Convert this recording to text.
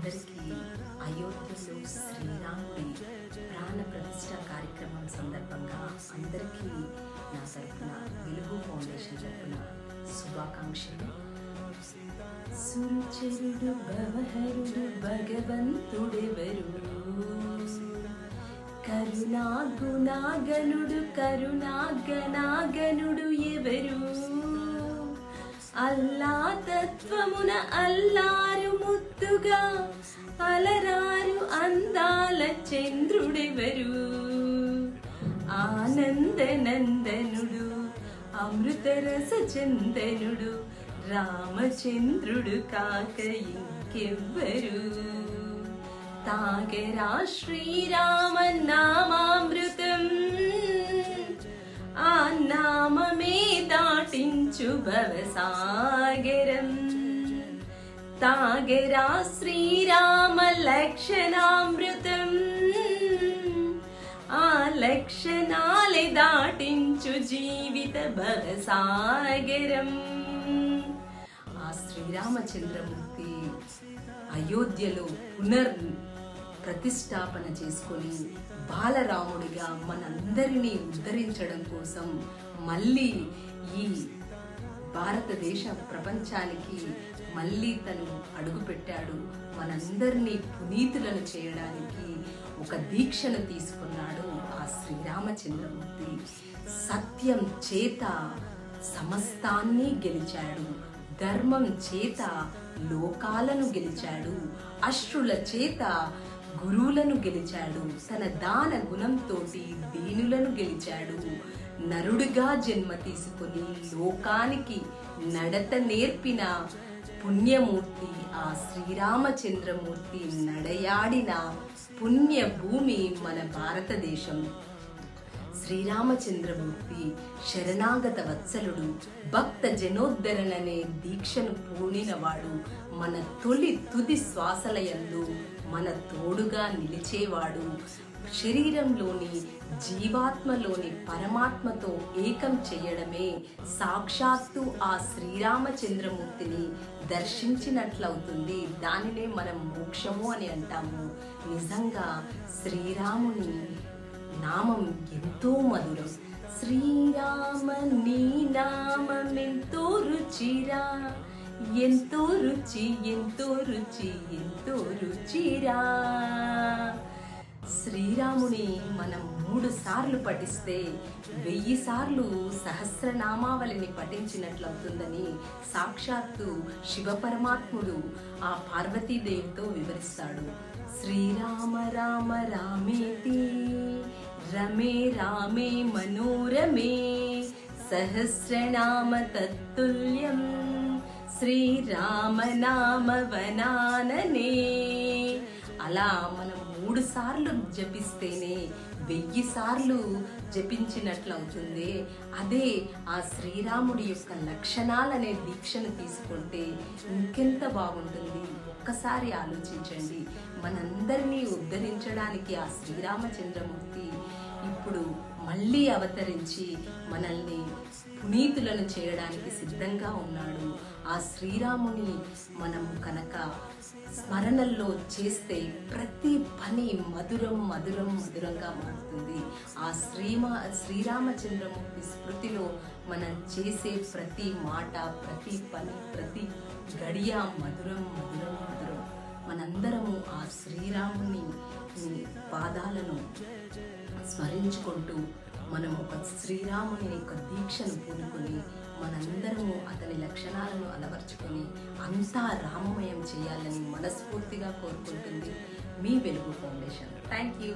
అందరికీ అయోధ్యలో శ్రీరాముడి ప్రాణ ప్రతిష్ట కార్యక్రమం సందర్భంగా అందరికీ నా తరఫున వెలుగు ఫౌండేషన్ తరఫున శుభాకాంక్షలు సురుచరుడు భవహరుడు భగవంతుడెవరు కరుణా గుణాగనుడు కరుణాగనాగనుడు ఎవరు అల్లా తత్వమున అల్లారు ముద్దుగా అలరారు అందాల చంద్రుడెవరు? ఆనంద ఆనందనందనుడు అమృతరస చందనుడు రామచంద్రుడు కాక ఇంకెవ్వరు? తాగరా శ్రీరామ దాటించు భవసాగరం తాగరా శ్రీరామ లక్షణామృతం. ఆ లక్షణాలే దాటించు జీవిత భవసాగరం. ఆ శ్రీరామచంద్రమూర్తి అయోధ్యలో పునర్ ప్రతిష్టాపన చేసుకొని బాలరాముడిగా మనందరినీ ఉద్ధరించడం కోసం మళ్ళీ ఈ భారతదేశ ప్రపంచానికి మళ్ళీ తను అడుగుపెట్టాడు. మనందరినీ పునీతులను చేయడానికి ఒక దీక్షను తీసుకున్నాడు ఆ శ్రీరామచంద్రమూర్తి. సత్యం చేత సమస్తాన్ని గెలిచాడు. ధర్మం చేత లోకాలను గెలిచాడు. అశ్రుల చేత గురువులను గెలిచాడు. తన దాన గుణంతో దీనులను గెలిచాడు. నరుడిగా జన్మ తీసుకుని లోకానికి నడత నేర్పిన పుణ్యమూర్తి ఆ శ్రీరామచంద్రమూర్తి నడయాడిన పుణ్య భూమి మన భారతదేశం. శ్రీరామచంద్రమూర్తి శరణాగత వత్సలుడు భక్త జనోద్ధరణనే దీక్షను పూనినవాడు. మన తొలి తుది శ్వాసలయందు మన తోడుగా నిలిచేవాడు. శరీరంలోని జీవాత్మలోని పరమాత్మతో ఏకం చేయడమే సాక్షాత్తు ఆ శ్రీరామచంద్రమూర్తిని దర్శించినట్లవుతుంది. దానినే మనం మోక్షము అని అంటాము. నిజంగా శ్రీరాముని నామం ఎంతో మధురం. శ్రీరామ నీ నామం ఎంతో రుచిరా. ఎంతో రుచి ఎంతో రుచి ఎంతో రుచిరా శ్రీరాముని మనం మూడు సార్లు పఠిస్తే వెయ్యి సార్లు సహస్రనామావళిని పఠించినట్లవుతుందని సాక్షాత్తు శివపరమాత్ముడు ఆ పార్వతీదేవితో వివరిస్తాడు. శ్రీరామ రామ రామేతి రమే రామే మనోరమే సహస్రనామ తత్తుల్యం. श्रीरामनामवनानने। అలా మనం మూడు సార్లు జపిస్తేనే వెయ్యి సార్లు జపించినట్లు అవుతుంది అదే ఆ శ్రీరాముడి యొక్క లక్షణాలనే దీక్షను తీసుకుంటే ఇంకెంత బాగుంటుంది? ఒక్కసారి ఆలోచించండి. మనందరినీ ఉద్ధరించడానికి ఆ శ్రీరామచంద్రమూర్తి ఇప్పుడు మళ్ళీ అవతరించి మనల్ని పునీతులను చేయడానికి సిద్ధంగా ఉన్నాడు. ఆ శ్రీరాముని మనం కనుక స్మరణల్లో చేస్తే ప్రతి పని మధురం మధురం మధురంగా మారుతుంది. ఆ శ్రీమా శ్రీరామచంద్రమూర్తి స్మృతిలో మనం చేసే ప్రతి మాట ప్రతి పని ప్రతి గడియ మధురం మధురం మధురం. మనందరము ఆ శ్రీరాముని పాదాలను స్మరించుకుంటూ మనం ఒక శ్రీరాముని యొక్క దీక్షను పూనుకొని మనందరము అతని లక్షణాలను అలవర్చుకొని అంతా రామమయం చేయాలని మనస్ఫూర్తిగా కోరుకుంటుంది మీ వెలుగు ఫౌండేషన్. Thank you